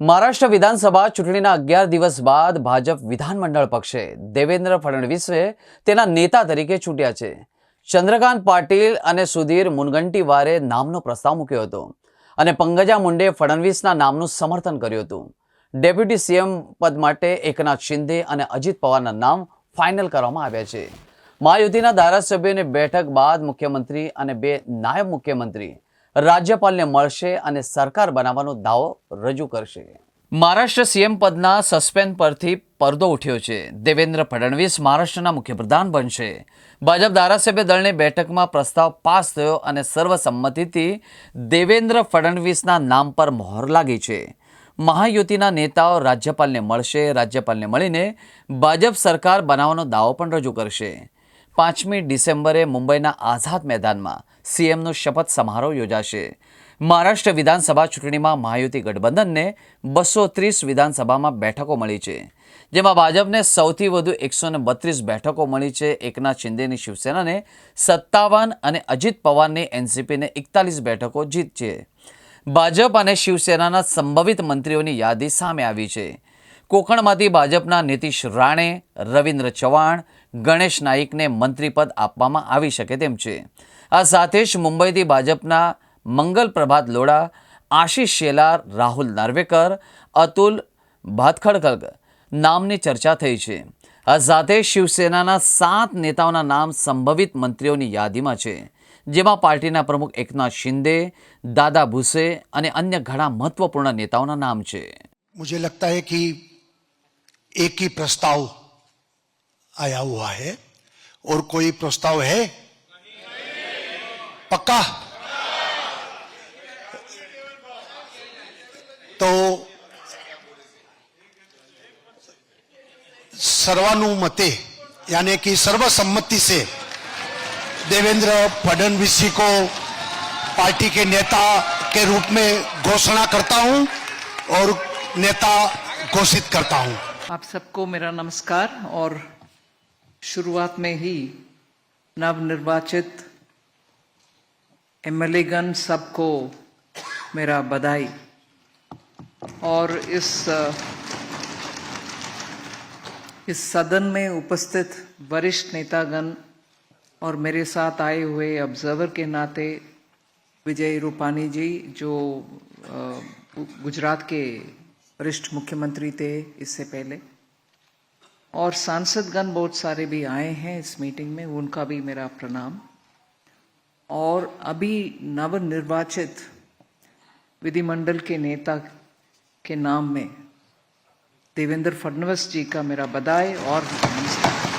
મહારાષ્ટ્ર વિધાનસભા ચૂંટણીના અગિયાર દિવસ બાદ ભાજપ વિધાનમંડળ પક્ષે દેવેન્દ્ર ફડણવીસે તેના નેતા તરીકે ચૂંટ્યા છે. ચંદ્રકાંત પાટીલ અને સુધીર મુનગંટીવારે નામનો પ્રસ્તાવ મૂક્યો હતો અને પંકજા મુંડે ફડણવીસના નામનું સમર્થન કર્યું હતું. ડેપ્યુટી સીએમ પદ માટે એકનાથ શિંદે અને અજીત પવારના નામ ફાઇનલ કરવામાં આવ્યા છે. મહાયુતિના ધારાસભ્યોની બેઠક બાદ મુખ્યમંત્રી અને બે નાયબ મુખ્યમંત્રી રાજ્યપાલને મળશે અને સરકાર બનાવવાનો દાવો રજૂ કરશે. મહારાષ્ટ્ર સીએમ પદના સસ્પેન્ડ પરથી પરદો ઉઠ્યો છે. દેવેન્દ્ર ફડણવીસ મહારાષ્ટ્રના મુખ્યપ્રધાન બનશે. ભાજપ ધારાસભ્ય દળની બેઠકમાં પ્રસ્તાવ પાસ થયો અને સર્વસંમતિથી દેવેન્દ્ર ફડણવીસના નામ પર મહોર લાગી છે. મહાયુતિના નેતાઓ રાજ્યપાલને મળશે. રાજ્યપાલને મળીને ભાજપ સરકાર બનાવવાનો દાવો પણ રજૂ કરશે. પાંચમી ડિસેમ્બરે મુંબઈના આઝાદ મેદાનમાં સીએમનો શપથ સમારોહ યોજાશે. મહારાષ્ટ્ર વિધાનસભા ચૂંટણીમાં મહાયુતિ ગઠબંધનને બસો ત્રીસ વિધાનસભામાં બેઠકો મળી છે, જેમાં ભાજપને સૌથી વધુ એકસો ને બત્રીસ બેઠકો મળી છે. એકનાથ શિંદેની શિવસેનાને સત્તાવન અને અજીત પવારની એનસીપીને એકતાલીસ બેઠકો જીત છે. ભાજપ અને શિવસેનાના સંભવિત મંત્રીઓની યાદી સામે આવી છે. કોકણમાંથી ભાજપના નીતિશ રાણે, રવિન્દ્ર ચૌહાણ, ગણેશ નાઈકને મંત્રીપદ આપવામાં આવી શકે તેમ છે. આ સાથે જ મુંબઈથી ભાજપના મંગલ પ્રભાત લોડા, આશિષ શેલાર, રાહુલ નાર્વેકર, અતુલ ભાતખડકર નામની ચર્ચા થઈ છે. આ સાથે શિવસેનાના સાત નેતાઓના નામ સંભવિત મંત્રીઓની યાદીમાં છે, જેમાં પાર્ટીના પ્રમુખ એકનાથ શિંદે, દાદા ભુસે અને અન્ય ઘણા મહત્વપૂર્ણ નેતાઓના નામ છે. મુજે લગતા હૈ કે एक ही प्रस्ताव आया हुआ है और कोई प्रस्ताव है? पक्का? तो सर्वानुमते, यानी कि सर्वसम्मति से देवेंद्र फडणवीस जी को पार्टी के नेता के रूप में घोषणा करता हूँ और नेता घोषित करता हूँ। आप सबको मेरा नमस्कार और शुरुआत में ही नवनिर्वाचित एमएलए गण सबको मेरा बधाई और इस अ, इस सदन में उपस्थित वरिष्ठ नेतागण और मेरे साथ आए हुए ऑब्जर्वर के नाते विजय रूपानी जी जो अ, गुजरात के वरिष्ठ मुख्यमंत्री थे इससे पहले। और सांसदगण बहुत सारे भी आए हैं इस मीटिंग में, उनका भी मेरा प्रणाम। और अभी नवनिर्वाचित विधिमंडल के नेता के नाम में देवेंद्र फडणवीस जी का मेरा बधाई और नमस्कार।